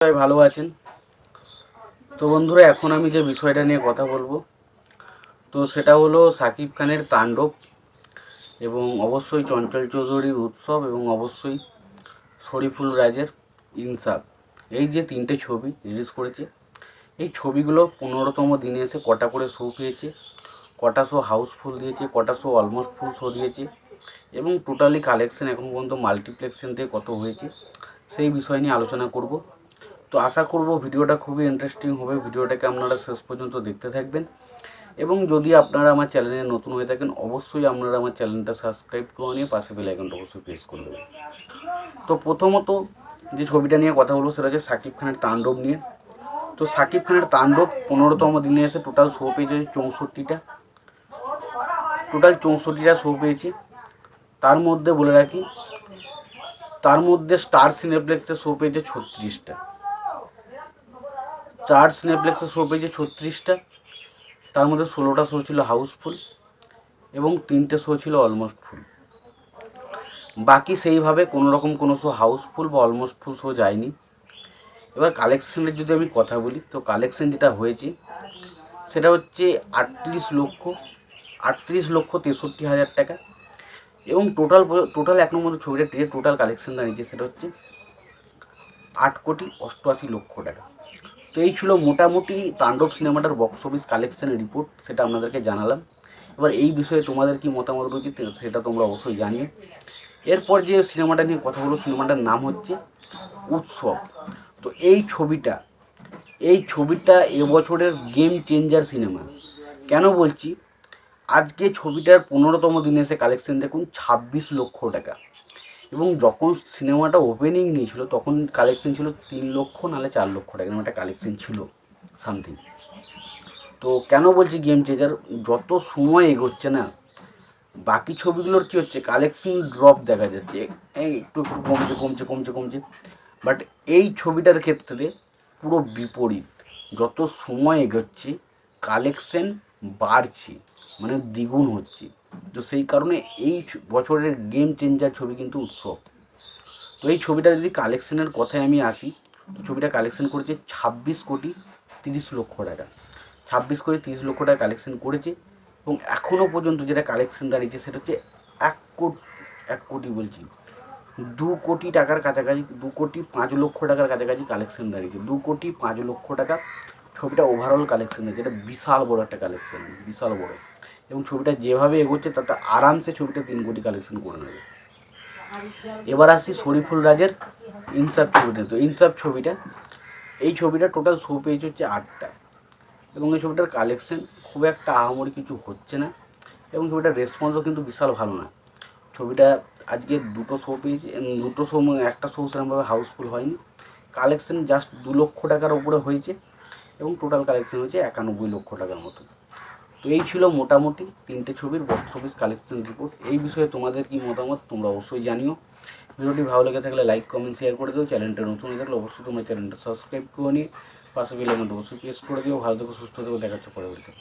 সবাই ভালো আছেন। তো বন্ধুরা, এখন আমি যে বিষয়টা নিয়ে কথা বলব, তো সেটা হলো সাকিব খানের তাণ্ডব এবং অবশ্যই চঞ্চল চৌধুরীর উৎসব এবং অবশ্যই শরীফুল রাজের ইনসাফ। এই যে তিনটে ছবি রিলিজ করেছে, এই ছবিগুলো পনেরোতম দিনে এসে কটা করে শো পেয়েছে কটা শো হাউসফুল দিয়েছে, কটা শো অলমোস্ট ফুল শো দিয়েছে এবং টোটালি কালেকশন এখন পর্যন্ত মাল্টিপ্লেক্সন থেকে কত হয়েছে, সেই বিষয় নিয়ে আলোচনা করব। তো আশা করব ভিডিওটা খুবই ইন্টারেস্টিং হবে। ভিডিওটাকে আপনারা শেষ পর্যন্ত দেখতে থাকবেন। এবং যদি আপনারা আমার চ্যানেলে নতুন হয়ে থাকেন, অবশ্যই আপনারা আমার চ্যানেলটা সাবস্ক্রাইব করে নিয়ে পাশে বেল আইকনটা অবশ্যই প্রেস করে দেবেন। তো প্রথমত যে ছবিটা নিয়ে কথা বলব সেটা হচ্ছে সাকিব খানের তাণ্ডব নিয়ে। তো সাকিব খানের তাণ্ডব পনেরোতম দিনে এসে টোটাল শো পেয়েছে চৌষট্টিটা। টোটাল চৌষট্টিটা শো পেয়েছে। তার মধ্যে বলে রাখি, তার মধ্যে স্টার সিনেপ্লেক্সে শো পেয়েছে ছত্রিশটা। চার সিনেপ্লেক্সে শো পেয়েছে ছত্রিশটা। তার মধ্যে ষোলোটা শো ছিল হাউসফুল এবং তিনটে শো ছিল অলমোস্ট ফুল বাকি সেইভাবে কোনো রকম কোনো শো হাউসফুল বা অলমোস্ট ফুল শো যায়নি। এবার কালেকশনের যদি আমি কথা বলি, তো কালেকশন যেটা হয়েছে, সেটা হচ্ছে আটত্রিশ লক্ষ আটত্রিশ লক্ষ তেষট্টি হাজার টাকা এবং টোটাল টোটাল এক নম্বর ছবিটা টোটাল কালেকশন দাঁড়িয়েছে সেটা হচ্ছে আট কোটি অষ্টআশি লক্ষ টাকা। তো এই ছিল মোটামুটি তাণ্ডব সিনেমাটার বক্স অফিস কালেকশনের রিপোর্ট সেটা আপনাদেরকে জানালাম। এবার এই বিষয়ে তোমাদের কি মতামত রয়েছে সেটা তোমরা অবশ্যই জানিও। এরপর যে সিনেমাটা নিয়ে কথা বলো সিনেমাটার নাম হচ্ছে উৎসব। তো এই ছবিটা এই ছবিটা এবছরের গেম চেঞ্জার সিনেমা কেন বলছি? আজকে ছবিটার পনেরোতম দিনে এসে কালেকশন দেখুন, ছাব্বিশ লক্ষ টাকা। এবং যখন সিনেমাটা ওপেনিং নিয়েছিল, তখন কালেকশন ছিল তিন লক্ষ নাহলে চার লক্ষ টাকা, এরকম একটা কালেকশন ছিল সামথিং তো কেন বলছি গেম চেঞ্জার যত সময় এগোচ্ছে না, বাকি ছবিগুলোর কি হচ্ছে? কালেকশন ড্রপ দেখা যাচ্ছে। একটু একটু কমছে কমছে কমছে কমছে। বাট এই ছবিটার ক্ষেত্রে পুরো বিপরীত। যত সময় এগোচ্ছে কালেকশন বাড়ছে মানে দ্বিগুণ হচ্ছে। তো সেই কারণে এই বছরের গেম চেঞ্জার ছবি কিন্তু উৎসব। তো এই ছবিটা যদি কালেকশনের কথায় আমি আসি, তো ছবিটা কালেকশন করেছে ছাব্বিশ কোটি তিরিশ লক্ষ টাকা। ছাব্বিশ কোটি তিরিশ লক্ষ টাকা কালেকশন করেছে এবং এখনও পর্যন্ত যেটা কালেকশন দাঁড়িয়েছে সেটা হচ্ছে এক কোটি এক কোটি বলছি। দু কোটি টাকার কাছাকাছি, দু কোটি পাঁচ লক্ষ টাকার কাছাকাছি কালেকশন দাঁড়িয়েছে। দু কোটি পাঁচ লক্ষ টাকা ছবিটা ওভারঅল কালেকশন হয়েছে। এটা বিশাল বড় একটা কালেকশন বিশাল বড়। এবং ছবিটা যেভাবে এগোচ্ছে তাতে আরামসে ছবিটা তিন কোটি কালেকশন করে নেবে। এবার আসি শরীফুল রাজের ইনসাফ ছবিটা। তো ইনসাফ ছবিটা এই ছবিটা টোটাল শো পেজ হচ্ছে আটটা। এবং এই ছবিটার কালেকশন খুব একটা আহামরি কিছু হচ্ছে না। এবং ছবিটার রেসপন্সও কিন্তু বিশাল ভালো না। ছবিটা আজকে দুটো শো উম, দুটো শো একটা শো সেরকমভাবে হাউসফুল হয়নি। কালেকশন জাস্ট দু লক্ষ টাকার উপরে হয়েছে। এবং টোটাল কালেকশন হচ্ছে একানব্বই লক্ষ টাকার মতো। তো এই ছিল মোটামুটি তিনটে ছবির বক্স অফিস কালেকশন রিপোর্ট এই বিষয়ে তোমাদের কি মতামত তোমরা অবশ্যই জানিও। ভিডিওটি ভালো লেগে থাকলে লাইক কমেন্ট শেয়ার করে দিও। চ্যানেলটা নতুন হয়ে থাকলে অবশ্যই তোমার চ্যানেলটা সাবস্ক্রাইব করে নিয়ে পাশে বেল অবশ্যই প্রেস করে দিও। ভালো থেকো, সুস্থ থেকো দেখাচ্ছে পরবর্তীতে